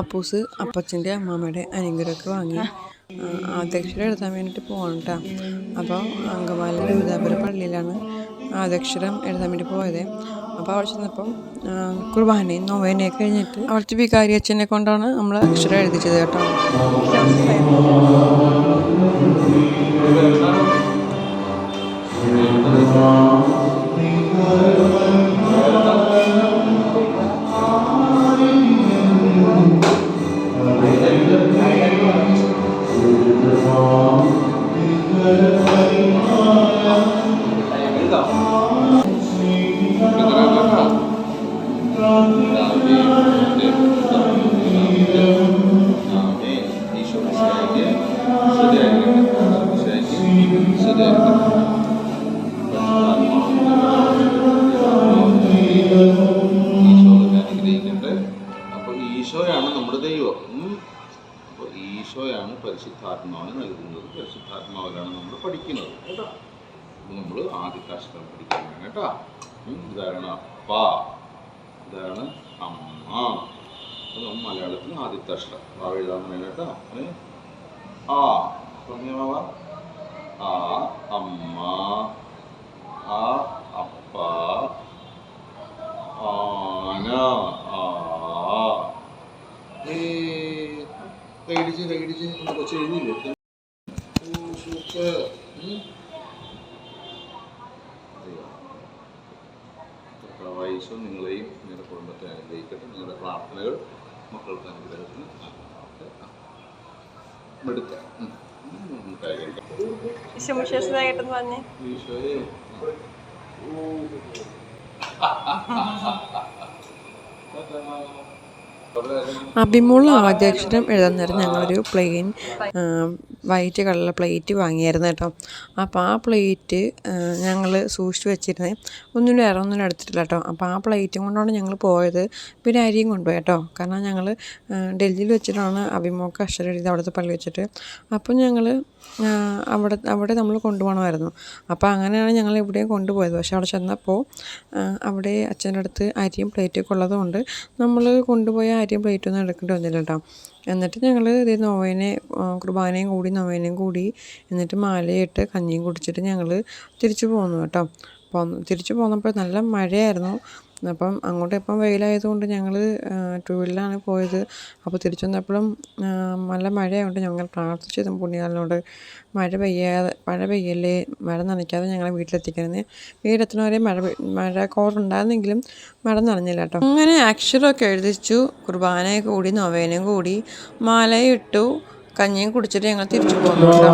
അപ്പൂസ് അപ്പച്ചന്റെ അമ്മാമ്മയുടെ അനുഗ്രഹമൊക്കെ വാങ്ങി ആദ്യക്ഷരം എഴുതാൻ വേണ്ടിയിട്ട് പോകണം കേട്ടോ അപ്പോൾ അങ്കമാലി ലളിതാപുര പള്ളിയിലാണ് ആദ്യക്ഷരം എഴുതാൻ വേണ്ടി പോയത്. അപ്പോൾ അവിടെ ചെന്നപ്പം കുർബാനയും നോവേനയൊക്കെ കഴിഞ്ഞിട്ട് അവിടുത്തെ വികാരി അച്ഛനെ കൊണ്ടാണ് നമ്മൾ അക്ഷരം എഴുതിച്ചത് കേട്ടോ. അനുഗ്രഹിക്കട്ടെ അപ്പൊ ഈശോയാണ് നമ്മുടെ ദൈവം. ഉം. അപ്പൊ ഈശോയാണ് പരിശുദ്ധാത്മാവിന് നൽകുന്നത്. പരിശുദ്ധാത്മാവിലാണ് നമ്മൾ പഠിക്കുന്നത് കേട്ടോ? നമ്മൾ ആദ്യത്തെ അക്ഷരം പഠിക്കാൻ വേണം കേട്ടോ ഇതാണ് അപ്പ. ഇതാണ് അമ്മ. അത് നമ്മൾ മലയാളത്തിൽ ആദ്യത്തെ അക്ഷരം. ആ എഴുതാൻ കേട്ടോ? ആ. പറഞ്ഞാവ ആ അമ്മ. ആ അപ്പ. കൈടിച്ച് കൈടിച്ച് ഒന്ന് കൊച്ചു എഴുതിയില്ലേ സൂപ്പർ ഈശോ നിങ്ങളെയും നിങ്ങളുടെ കുടുംബത്തെ അനുഗ്രഹിക്കട്ടെ. നിങ്ങളുടെ പ്രാർത്ഥനകൾ മക്കൾക്ക് അനുഗ്രഹത്തിന് ഈശോയെ. ഓ അഭിമുള്ള ആദ്യാക്ഷരം എഴുതാൻ നേരം ഞങ്ങളൊരു പ്ലെയിൻ വൈറ്റ് കളറിലെ പ്ലേറ്റ് വാങ്ങിയായിരുന്നു കേട്ടോ. അപ്പോൾ ആ പ്ലേറ്റ് ഞങ്ങൾ സൂക്ഷിച്ച് വെച്ചിരുന്നത് ഒന്നിനും വേറെ ഒന്നിനും എടുത്തിട്ടില്ല കേട്ടോ. അപ്പോൾ ആ പ്ലേറ്റും കൊണ്ടാണ് ഞങ്ങൾ പോയത്. പിന്നെ അരിയും കൊണ്ടുപോയി കേട്ടോ. കാരണം ഞങ്ങൾ ഡൽഹിയിൽ വെച്ചിട്ടാണ് അഭിമുഖ അക്ഷരം എഴുതി അവിടുത്തെ പള്ളി വെച്ചിട്ട്. അപ്പോൾ ഞങ്ങൾ അവിടെ അവിടെ നമ്മൾ കൊണ്ടുപോകണമായിരുന്നു. അപ്പോൾ അങ്ങനെയാണ് ഞങ്ങൾ ഇവിടെയും കൊണ്ടുപോയത്. പക്ഷേ അവിടെ ചെന്നപ്പോൾ അവിടെ അച്ഛന്റെ അടുത്ത് അരിയും പ്ലേറ്റൊക്കെ ഉള്ളതുകൊണ്ട് നമ്മൾ കൊണ്ടുപോയ അരിയും പ്ലേറ്റൊന്നും എടുക്കേണ്ടി വന്നില്ല കേട്ടോ. എന്നിട്ട് ഞങ്ങൾ ഇത് നോവേനെ കുർബാനയും കൂടി നോവേനയും കൂടി എന്നിട്ട് മാലയിട്ട് കഞ്ഞിയും കുടിച്ചിട്ട് ഞങ്ങൾ തിരിച്ചു പോന്നു കേട്ടോ. പോന്നു തിരിച്ചു പോന്നപ്പോൾ നല്ല മഴയായിരുന്നു. അപ്പം അങ്ങോട്ട് ഇപ്പം വെയിലായതുകൊണ്ട് ഞങ്ങൾ ടു വീലറിലാണ് പോയത്. അപ്പോൾ തിരിച്ചു വന്നപ്പോഴും നല്ല മഴയായതുകൊണ്ട് ഞങ്ങൾ പ്രാർത്ഥിച്ചതും പുണ്യാലിനോട് മഴ പെയ്യാതെ മഴ പെയ്യല്ലേ? മഴ നനയ്ക്കാതെ ഞങ്ങളെ വീട്ടിലെത്തിക്കണമെന്ന് വീടെത്തുന്നവരെ മഴ മഴ കോറുണ്ടായിരുന്നെങ്കിലും മഴ നനഞ്ഞില്ല കേട്ടോ. അങ്ങനെ അക്ഷരമൊക്കെ എഴുതിച്ചു കുർബാനയെ കൂടി നൊവേനയും കൂടി മാലയിട്ടു കഞ്ഞിയും കുടിച്ചിട്ട് ഞങ്ങൾ തിരിച്ചു പോന്നു കേട്ടോ.